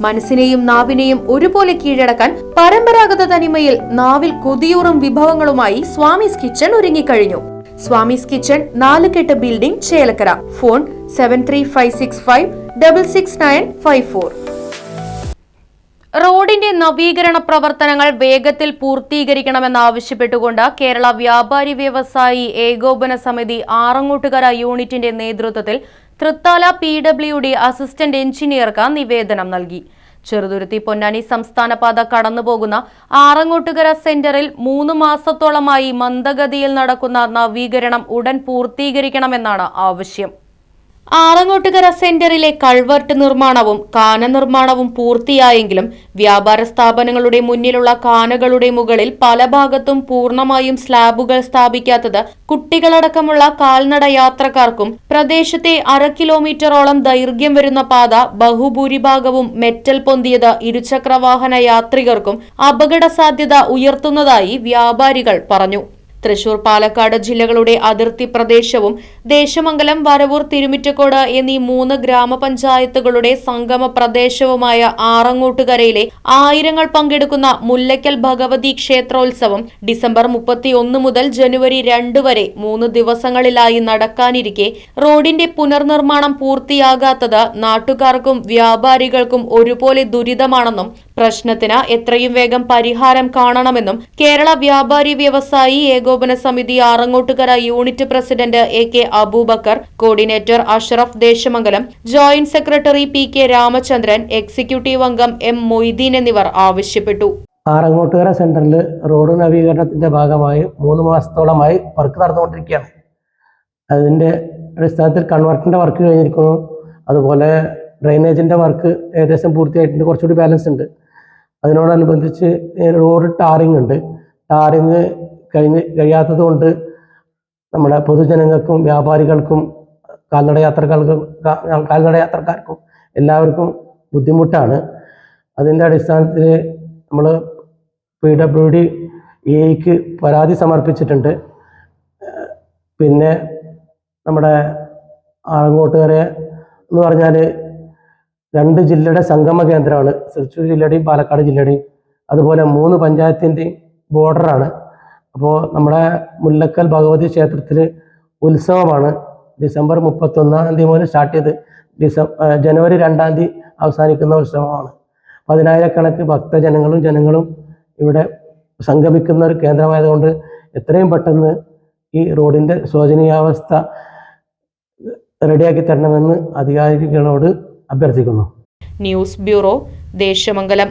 മനസ്സിനെയും നാവിനെയും ഒരുപോലെ കീഴടക്കാൻ പരമ്പരാഗത തനിമയിൽ നാവിൽ കൊതിയൂറും വിഭവങ്ങളുമായി സ്വാമിസ് കിച്ചൺ ഒരുങ്ങിക്കഴിഞ്ഞു. Swami's kitchen Nalukettu building Chelakkara. Phone seven three five six five double six nine five four റോഡിന്റെ നവീകരണ പ്രവർത്തനങ്ങൾ വേഗത്തിൽ പൂർത്തീകരിക്കണമെന്നാവശ്യപ്പെട്ടുകൊണ്ട് കേരള വ്യാപാരി വ്യവസായി ഏകോപന സമിതി ആറങ്ങോട്ടുകര യൂണിറ്റിന്റെ നേതൃത്വത്തിൽ Thrithala P W D assistant എഞ്ചിനീയർക്ക് നിവേദനം നൽകി. ചെറുതുരുത്തി പൊന്നാനി സംസ്ഥാന പാത കടന്നുപോകുന്ന ആറങ്ങോട്ടുകര സെന്ററിൽ മൂന്ന് മാസത്തോളമായി മന്ദഗതിയിൽ നടക്കുന്ന നവീകരണം ഉടൻ പൂർത്തീകരിക്കണമെന്നാണ് ആവശ്യം. ആറങ്ങോട്ടുകര സെന്ററിലെ കൾവർട്ട് നിർമ്മാണവും കാന നിർമ്മാണവും പൂർത്തിയായെങ്കിലും വ്യാപാര സ്ഥാപനങ്ങളുടെ മുന്നിലുള്ള കാനകളുടെ മുകളിൽ പല ഭാഗത്തും പൂർണമായും സ്ലാബുകൾ സ്ഥാപിക്കാത്തത് കുട്ടികളടക്കമുള്ള കാൽനട യാത്രക്കാർക്കും പ്രദേശത്തെ അര കിലോമീറ്ററോളം ദൈർഘ്യം വരുന്ന പാത ബഹുഭൂരിഭാഗവും മെറ്റൽ പൊന്തിയത് ഇരുചക്രവാഹന യാത്രികർക്കും അപകട സാധ്യത ഉയർത്തുന്നതായി വ്യാപാരികൾ പറഞ്ഞു. തൃശൂർ പാലക്കാട് ജില്ലകളുടെ അതിർത്തി പ്രദേശവും ദേശമംഗലം വരവൂർ തിരുമിറ്റക്കോട് എന്നീ മൂന്ന് ഗ്രാമപഞ്ചായത്തുകളുടെ സംഗമ പ്രദേശവുമായ ആറങ്ങോട്ടുകരയിലെ ആയിരങ്ങൾ പങ്കെടുക്കുന്ന മുല്ലയ്ക്കൽ ഭഗവതി ക്ഷേത്രോത്സവം ഡിസംബർ മുപ്പത്തിയൊന്ന് മുതൽ ജനുവരി രണ്ട് വരെ മൂന്ന് ദിവസങ്ങളിലായി നടക്കാനിരിക്കെ. റോഡിന്റെ പുനർനിർമ്മാണം പൂർത്തിയാകാത്തത് നാട്ടുകാർക്കും വ്യാപാരികൾക്കും ഒരുപോലെ ദുരിതമാണെന്നും പ്രശ്നത്തിന് എത്രയും വേഗം പരിഹാരം കാണണമെന്നും കേരള വ്യാപാരി വ്യവസായി ഏകോപന സമിതി Arangottukara unit president A K Abubakar coordinator Ashraf Desamangalam joint secretary P K Ramachandran executive അംഗം എം മൊയ്തീൻ എന്നിവർ ആവശ്യപ്പെട്ടു. ആറങ്ങോട്ടുകര സെന്ററിൽ റോഡ് നവീകരണത്തിന്റെ ഭാഗമായി മൂന്ന് മാസത്തോളമായി വർക്ക് നടന്നുകൊണ്ടിരിക്കുകയാണ്. അതിന്റെ അടിസ്ഥാനത്തിൽ കൺവർട്ടിന്റെ വർക്ക് കഴിഞ്ഞിരിക്കുന്നു. അതുപോലെ ഡ്രെയിനേജിന്റെ വർക്ക് ഏകദേശം പൂർത്തിയായിട്ടുണ്ട്. കുറച്ചുകൂടി ബാലൻസ് ഉണ്ട്. അതിനോടനുബന്ധിച്ച് റോഡ് ടാറിംഗ് ഉണ്ട്. ടാറിങ് കഴിഞ്ഞ് കഴിയാത്തത് കൊണ്ട് നമ്മുടെ പൊതുജനങ്ങൾക്കും വ്യാപാരികൾക്കും കാൽനട യാത്രക്കാർക്കും കാൽനട യാത്രക്കാർക്കും എല്ലാവർക്കും ബുദ്ധിമുട്ടാണ്. അതിന്റെ അടിസ്ഥാനത്തിൽ നമ്മൾ പി ഡബ്ല്യു ഡി എക്ക് പരാതി സമർപ്പിച്ചിട്ടുണ്ട്. പിന്നെ നമ്മുടെ ആറങ്ങോട്ടുകര എന്ന് പറഞ്ഞാൽ രണ്ട് ജില്ലയുടെ സംഗമ കേന്ദ്രമാണ്. തൃശ്ശൂർ ജില്ലയുടെയും പാലക്കാട് ജില്ലയുടെയും അതുപോലെ മൂന്ന് പഞ്ചായത്തിന്റെയും ബോർഡറാണ്. അപ്പോൾ നമ്മുടെ മുല്ലക്കൽ ഭഗവതി ക്ഷേത്രത്തിൽ ഉത്സവമാണ് ഡിസംബർ മുപ്പത്തൊന്നാം തീയതി മുതൽ സ്റ്റാർട്ട് ചെയ്ത് ഡിസം ജനുവരി രണ്ടാം തീയതി അവസാനിക്കുന്ന ഉത്സവമാണ്. പതിനായിരക്കണക്ക് ഭക്തജനങ്ങളും ജനങ്ങളും ഇവിടെ സംഗമിക്കുന്ന ഒരു കേന്ദ്രമായതുകൊണ്ട് എത്രയും പെട്ടെന്ന് ഈ റോഡിന്റെ ശോചനീയാവസ്ഥ റെഡിയാക്കി തരണമെന്ന് അധികാരികളോട് അഭ്യർത്ഥിക്കുന്നു. News bureau Desamangalam.